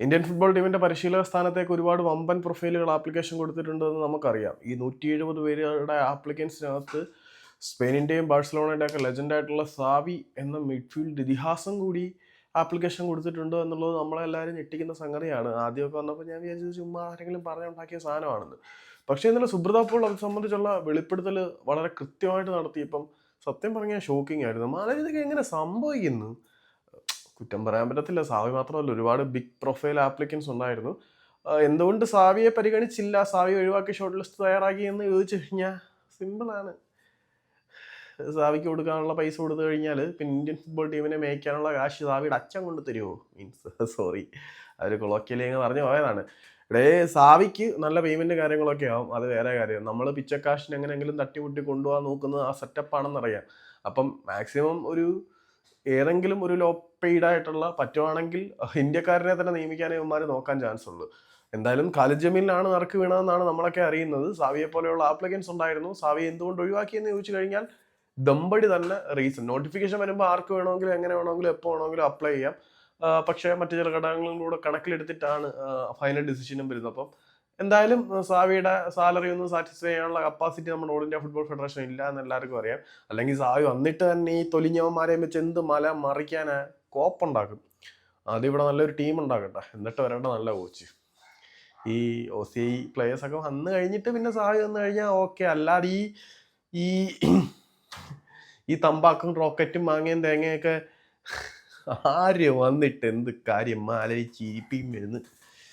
Indian football ടീമിന്റെ പരിശീലക സ്ഥാനത്തേക്ക് ഒരുപാട് വമ്പൻ പ്രൊഫൈലുകൾ ആപ്ലിക്കേഷൻ കൊടുത്തിട്ടുണ്ടെന്ന് നമുക്കറിയാം. ഈ നൂറ്റി എഴുപത് പേരുടെ ആപ്ലിക്കൻസിനകത്ത് സ്പെയിനിന്റെയും ബാഴ്സലോണയുടെയും ഒക്കെ ലെജൻഡ് ആയിട്ടുള്ള സാവി എന്ന മിഡ്ഫീൽഡ് ഇതിഹാസം കൂടി ആപ്ലിക്കേഷൻ കൊടുത്തിട്ടുണ്ടോ എന്നുള്ളത് നമ്മളെല്ലാവരും ഞെട്ടിക്കുന്ന സംഗതിയാണ്. ആദ്യമൊക്കെ വന്നപ്പോൾ ഞാൻ വിചാരിച്ചത് ചുമ്മാ ആരെങ്കിലും പറഞ്ഞുണ്ടാക്കിയ സാധനമാണെന്ന്. പക്ഷേ ഇന്നലെ സുബ്രത അത് സംബന്ധിച്ചുള്ള വെളിപ്പെടുത്തൽ വളരെ കൃത്യമായിട്ട് നടത്തിയപ്പം സത്യം പറഞ്ഞാൽ ഷോക്കിംഗ് ആയിരുന്നു. മാല ഇതൊക്കെ എങ്ങനെ സംഭവിക്കുന്നു? കുറ്റം പറയാൻ പറ്റത്തില്ല. സാവി മാത്രമല്ല ഒരുപാട് ബിഗ് പ്രൊഫൈൽ ആപ്ലിക്കൻസ് ഉണ്ടായിരുന്നു. എന്തുകൊണ്ട് സാവിയെ പരിഗണിച്ചില്ല? സാവി ഒഴിവാക്കി ഷോർട്ട് ലിസ്റ്റ് തയ്യാറാക്കി എന്ന് ചോദിച്ചു കഴിഞ്ഞാൽ സിമ്പിളാണ് സാവിക്ക് കൊടുക്കാനുള്ള പൈസ കൊടുത്തു കഴിഞ്ഞാൽ പിന്നെ ഇന്ത്യൻ ഫുട്ബോൾ ടീമിനെ മേയ്ക്കാനുള്ള കാശ് സാവിയുടെ അച്ഛൻ കൊണ്ട് തരുമോ മീൻസ് സോറി അവർ കൊളോക്കിയലി പറഞ്ഞു പോയതാണ്. ഇടേ സാവിക്ക് നല്ല പേയ്മെന്റ് കാര്യങ്ങളൊക്കെ ആവും. അത് വേറെ കാര്യം. നമ്മൾ പിച്ചക്കാശിന് എങ്ങനെയെങ്കിലും തട്ടിമുട്ടി കൊണ്ടുപോകാൻ നോക്കുന്നത് ആ സെറ്റപ്പ് ആണെന്നറിയാം. അപ്പം മാക്സിമം ഒരു ഏതെങ്കിലും ഒരു ലോ പെയ്ഡ് ആയിട്ടുള്ള പറ്റുവാണെങ്കിൽ ഇന്ത്യക്കാരനെ തന്നെ നിയമിക്കാനേ ഇവന്മാർ നോക്കാൻ ചാൻസ് ഉള്ളൂ. എന്തായാലും ഖാലിദ് ജമീലിനാണ് നറുക്ക് വീണതെന്നാണ് നമ്മളൊക്കെ അറിയുന്നത്. സാവിയെ പോലെയുള്ള ആപ്ലിക്കൻസ് ഉണ്ടായിരുന്നു. സാവി എന്തുകൊണ്ട് ഒഴിവാക്കിയെന്ന് ചോദിച്ചു കഴിഞ്ഞാൽ ദമ്പടി തന്നെ റീസൺ നോട്ടിഫിക്കേഷൻ വരുമ്പോൾ ആർക്ക് വേണമെങ്കിലും എങ്ങനെ വേണമെങ്കിലും എപ്പോൾ വേണമെങ്കിലും അപ്ലൈ ചെയ്യാം. പക്ഷേ മറ്റു ചില ഘടകങ്ങളും കൂടെ കണക്കിലെടുത്തിട്ടാണ് ഫൈനൽ ഡിസിഷനും വരുന്നത്. അപ്പം എന്തായാലും സാവിയുടെ സാലറി ഒന്നും സാറ്റിസ്ഫൈ ചെയ്യാനുള്ള കപ്പാസിറ്റി നമ്മുടെ ഓൾ ഇന്ത്യ ഫുട്ബോൾ ഫെഡറേഷൻ ഇല്ല എന്ന് എല്ലാവർക്കും അറിയാം. അല്ലെങ്കിൽ സാവി വന്നിട്ട് തന്നെ ഈ തൊലിഞ്ഞവന്മാരെയും വെച്ച് എന്ത് മല മറിക്കാൻ കോപ്പുണ്ടാക്കും അതിവിടെ നല്ലൊരു ടീം ഉണ്ടാക്കട്ടെ. എന്നിട്ട് വരേണ്ട നല്ല കോച്ച് ഈ ഒ സി ഐ പ്ലേയേഴ്സ് ഒക്കെ വന്നു കഴിഞ്ഞിട്ട് പിന്നെ സാവി വന്നു കഴിഞ്ഞാൽ ഓക്കെ അല്ലാതെ ഈ ഈ ഈ തമ്പാക്കും റോക്കറ്റും മാങ്ങയും തേങ്ങയൊക്കെ ആര് വന്നിട്ട് എന്ത് കാര്യം മാലയിൽ ചിരിപ്പിയും വരുന്നു?